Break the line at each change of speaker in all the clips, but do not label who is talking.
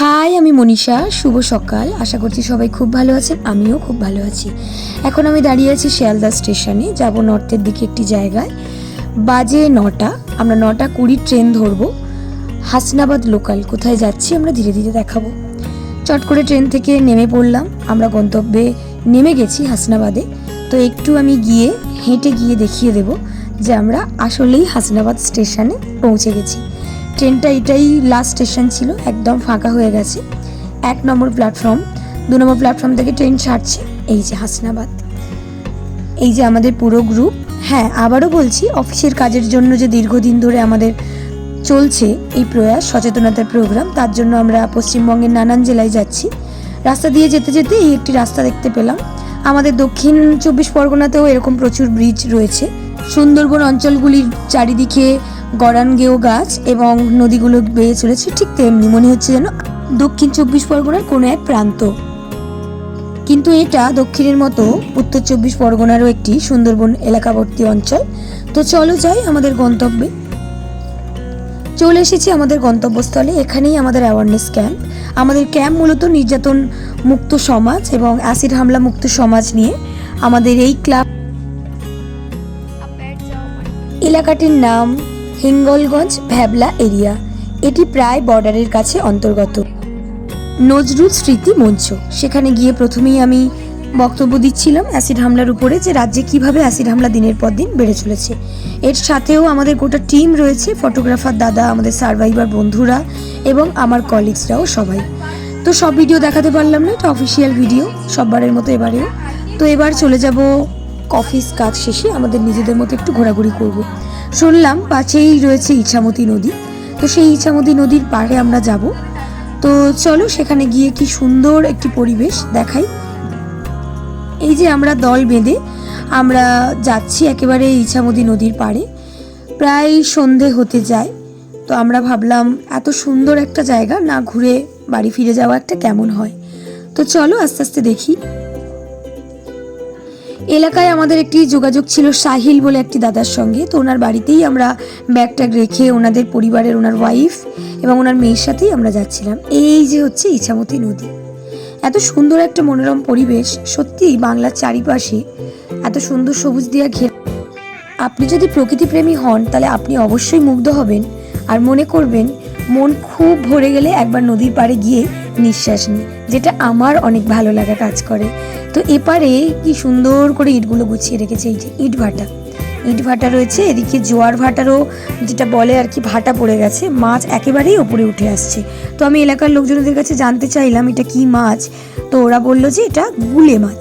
High, আমি মনীষা। শুভ সকাল। আশা করছি সবাই খুব ভালো আছেন। আমিও খুব ভালো আছি। এখন আমি দাঁড়িয়ে আছি শিয়ালদা স্টেশনে। যাব নর্থের দিকে একটি জায়গায়। বাজে নটা। আমরা নটা কুড়ি ট্রেন ধরবো। হাসনাবাদ লোকাল। কোথায় যাচ্ছি আমরা ধীরে ধীরে দেখাবো। চট করে ট্রেন থেকে নেমে পড়লাম। আমরা গন্তব্যে নেমে গেছি হাসনাবাদে। তো একটু আমি গিয়ে হেঁটে গিয়ে দেখিয়ে দেব যে আমরা আসলেই হাসনাবাদ স্টেশনে পৌঁছে গেছি। ট্রেনটা এটাই লাস্ট স্টেশন ছিল, একদম ফাঁকা হয়ে গেছে। এক নম্বর প্ল্যাটফর্ম দু নম্বর প্ল্যাটফর্ম থেকে ট্রেন ছাড়ছে, এই যে হাসনাবাদ। এই যে আমাদের পুরো গ্রুপ হ্যাঁ আবারও বলছি অফিসের কাজের জন্য যে দীর্ঘদিন ধরে আমাদের চলছে এই প্রয়াস, সচেতনতার প্রোগ্রাম তার জন্য আমরা পশ্চিমবঙ্গের নানান জেলায় যাচ্ছি। রাস্তা দিয়ে যেতে যেতে এই একটি রাস্তা দেখতে পেলাম। আমাদের দক্ষিণ চব্বিশ পরগনাতেও এরকম প্রচুর ব্রিজ রয়েছে। সুন্দরবন অঞ্চলগুলির চারিদিকে গড়ানগেও গাছ এবং নদীগুলো বেয়ে চলেছে, ঠিক তেমনি মনে হচ্ছে যেন দক্ষিণ চব্বিশ পরগনার কোনো এক প্রান্ত। কিন্তু এটা দক্ষিণের মতো উত্তর চব্বিশ পরগনারও একটি সুন্দরবন এলাকাবর্তী অঞ্চল। তো চলো যাই আমাদের গন্তব্যে। চলে এসেছি আমাদের গন্তব্যস্থলে, এখানেই আমাদের অ্যাওয়ারনেস ক্যাম্প আমাদের ক্যাম্প মূলত নির্যাতন মুক্ত সমাজ এবং অ্যাসিড হামলা মুক্ত সমাজ নিয়ে আমাদের এই ক্লাব এলাকাটির নাম হিঙ্গলগঞ্জ, ভ্যাবলা এরিয়া। এটি প্রায় বর্ডারের কাছে অন্তর্গত। নজরুল স্মৃতি মঞ্চ। সেখানে গিয়ে প্রথমেই আমি বক্তব্য দিচ্ছিলাম অ্যাসিড হামলার উপরে যে রাজ্যে কীভাবে অ্যাসিড হামলা দিনের পর দিন বেড়ে চলেছে। এর সাথেও আমাদের গোটা টিম রয়েছে, ফটোগ্রাফার দাদা, আমাদের সার্ভাইভার বন্ধুরা এবং আমার কলিগসরাও সবাই। তো সব ভিডিও দেখাতে পারলাম না, এটা অফিসিয়াল ভিডিও, সববারের মতো এবারেও। তো এবার চলে যাব অফিস কাজ শেষে, আমাদের নিজেদের মতো একটু ঘোরাঘুরি করব। শুনলাম পাশেই রয়েছে ইছামতি নদী। তো সেই ইছামতি নদীর পাড়ে আমরা যাব। তো চলো সেখানে গিয়ে কি সুন্দর একটি পরিবেশ দেখাই। এই যে আমরা দল বেঁধে আমরা যাচ্ছি একেবারে ইছামতি নদীর পাড়ে। প্রায় সন্ধে হতে যায়। তো আমরা ভাবলাম, এত সুন্দর একটা জায়গা, না ঘুরে বাড়ি ফিরে যাওয়া একটা কেমন হয়? তো চলো আস্তে আস্তে দেখি। এলাকায় আমাদের একটি যোগাযোগ ছিল সাহিল বলে একটি দাদার সঙ্গে। তো ওনার বাড়িতেই আমরা ব্যাগ ট্যাগ রেখে ওনাদের পরিবারের, ওনার ওয়াইফ এবং ওনার মেয়ের সাথেই আমরা যাচ্ছিলাম। এই যে হচ্ছে ইছামতি নদী। এত সুন্দর একটা মনোরম পরিবেশ। সত্যিই বাংলার চারিপাশে এত সুন্দর সবুজ দিয়া ঘের। আপনি যদি প্রকৃতিপ্রেমী হন, তাহলে আপনি অবশ্যই মুগ্ধ হবেন। আর মনে করবেন, মন খুব ভরে গেলে একবার নদীর পাড়ে গিয়ে নিঃশ্বাস নিই, যেটা আমার অনেক ভালো লাগা কাজ করে। তো এপারে কি সুন্দর করে ইটগুলো গুছিয়ে রেখেছে এই যে ইট ভাটা। ইট ভাটা রয়েছে, এদিকে জোয়ার ভাটারও যেটা বলে আর কি ভাটা পড়ে গেছে, মাছ একেবারেই ওপরে উঠে আসছে। তো আমি এলাকার লোকজনদের কাছে জানতে চাইলাম, এটা কি মাছ? তো ওরা বলল যে এটা গুলে মাছ।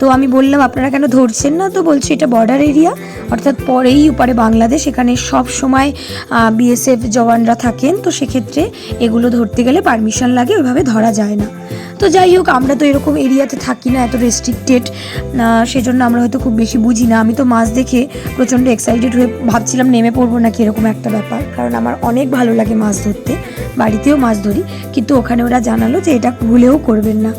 তো আমি বললাম, আপনারা কেন ধরছেন না? তো বলছে, এটা বর্ডার এরিয়া অর্থাৎ পরেই ওপারে বাংলাদেশ, এখানে সব সময় বিএসএফ জওয়ানরা থাকেন। তো সেক্ষেত্রে এগুলো ধরতে গেলে পারমিশন লাগে, ওইভাবে ধরা যায় না। তো যাই হোক, আমরা তো এরকম এরিয়াতে থাকি না, এত রেস্ট্রিক্টেড সেজন্য আমরা হয়তো খুব বেশি বুঝি না। আমি তো মাছ দেখে প্রচণ্ড এক্সাইটেড হয়ে ভাবছিলাম, নেমে পড়ব নাকি এরকম একটা ব্যাপার, কারণ আমার অনেক ভালো লাগে মাছ ধরতে। বাড়িতেও মাছ ধরি, কিন্তু ওখানে ওরা জানালো যে এটা ভুলেও করবেন না।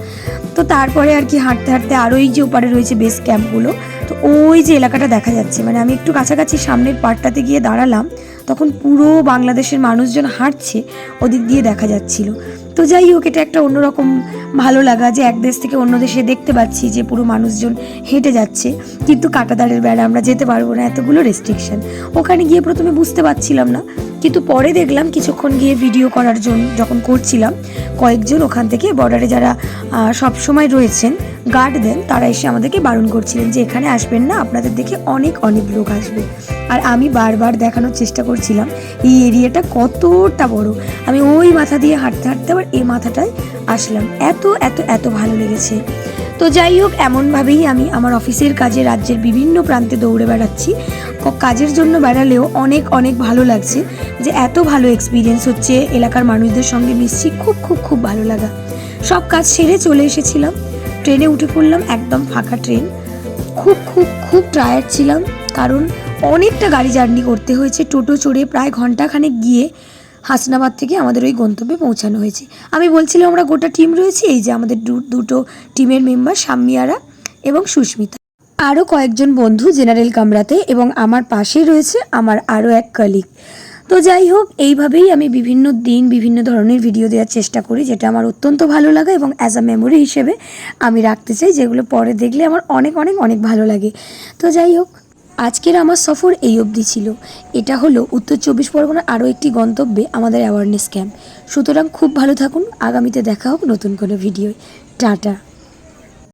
তো তারপরে আর কি হাঁটতে হাঁটতে আরও এই যে ওপারে রয়েছে বেস ক্যাম্পগুলো তো ওই যে এলাকাটা দেখা যাচ্ছে। মানে আমি একটু কাছাকাছি সামনের পার্টটাতে গিয়ে দাঁড়ালাম, তখন পুরো বাংলাদেশের মানুষজন হাঁটছে, ওদিক দিয়ে দেখা যাচ্ছিল। তো যাই হোক, এটা একটা অন্যরকম ভালো লাগা যে এক দেশ থেকে অন্য দেশে দেখতে পাচ্ছি যে পুরো মানুষজন হেঁটে যাচ্ছে। কিন্তু কাটাতারের বেড়া আমরা যেতে পারব না, এতগুলো রেস্ট্রিকশন ওখানে গিয়ে প্রথমে বুঝতে পারছিলাম না, কিন্তু পরে দেখলাম কিছুক্ষণ গিয়ে ভিডিও করার জন্য যখন করছিলাম কয়েকজন ওখান থেকে বর্ডারে যারা সব সময় রয়েছেন গার্ড দেন, তারা এসে আমাদেরকে বারণ করছিলেন যে এখানে আসবেন না, আপনাদের দেখে অনেক অনেক লোক আসবে। আর আমি বারবার দেখানোর চেষ্টা করছিলাম, এই এরিয়াটা কতটা বড়। আমি ওই মাথা দিয়ে হাঁটতে হাঁটতে আবার এই মাথাটায় আসলাম। এত এত এত ভালো লেগেছে। তো যাই হোক, এমনভাবেই আমি আমার অফিসের কাজে রাজ্যের বিভিন্ন প্রান্তে দৌড়ে বেড়াচ্ছি। কাজের জন্য বেড়ালেও অনেক অনেক ভালো লাগছে যে এত ভালো এক্সপিরিয়েন্স হচ্ছে এলাকার মানুষদের সঙ্গে মিশছি, খুব খুব খুব ভালো লাগা। সব কাজ সেরে চলে এসেছিলাম। ট্রেনে উঠে পড়লাম একদম ফাঁকা ট্রেন। খুব খুব খুব টায়ার্ড ছিলাম, কারণ অনেকটা গাড়ি জার্নি করতে হয়েছে। টোটো চড়ে প্রায় ঘন্টাখানেক গিয়ে হাসনাবাদ থেকে আমাদের ওই গন্তব্যে পৌঁছানো হয়েছে। আমি বলছিলাম, আমরা গোটা টিম রয়েছি, এই যে আমাদের দুটো টিমের মেম্বার সাম্মিয়ারা এবং সুস্মিতা। আরও কয়েকজন বন্ধু জেনারেল কামরাতে এবং আমার পাশেই রয়েছে আমার আরও এক কলিগ তো যাই হোক, এইভাবেই আমি বিভিন্ন দিন বিভিন্ন ধরনের ভিডিও দেওয়ার চেষ্টা করি, যেটা আমার অত্যন্ত ভালো লাগে এবং অ্যাজ আ মেমোরি হিসেবে আমি রাখতে চাই, যেগুলো পরে দেখলে আমার অনেক অনেক অনেক ভালো লাগে। তো যাই হোক আজকের আমার সফর এই অবধি ছিল। এটা হলো উত্তর চব্বিশ পরগনার আরও একটি গন্তব্যে আমাদের অ্যাওয়ারনেস ক্যাম্প সুতরাং খুব ভালো থাকুন। আগামীতে দেখা হোক নতুন কোনো ভিডিও টাটা।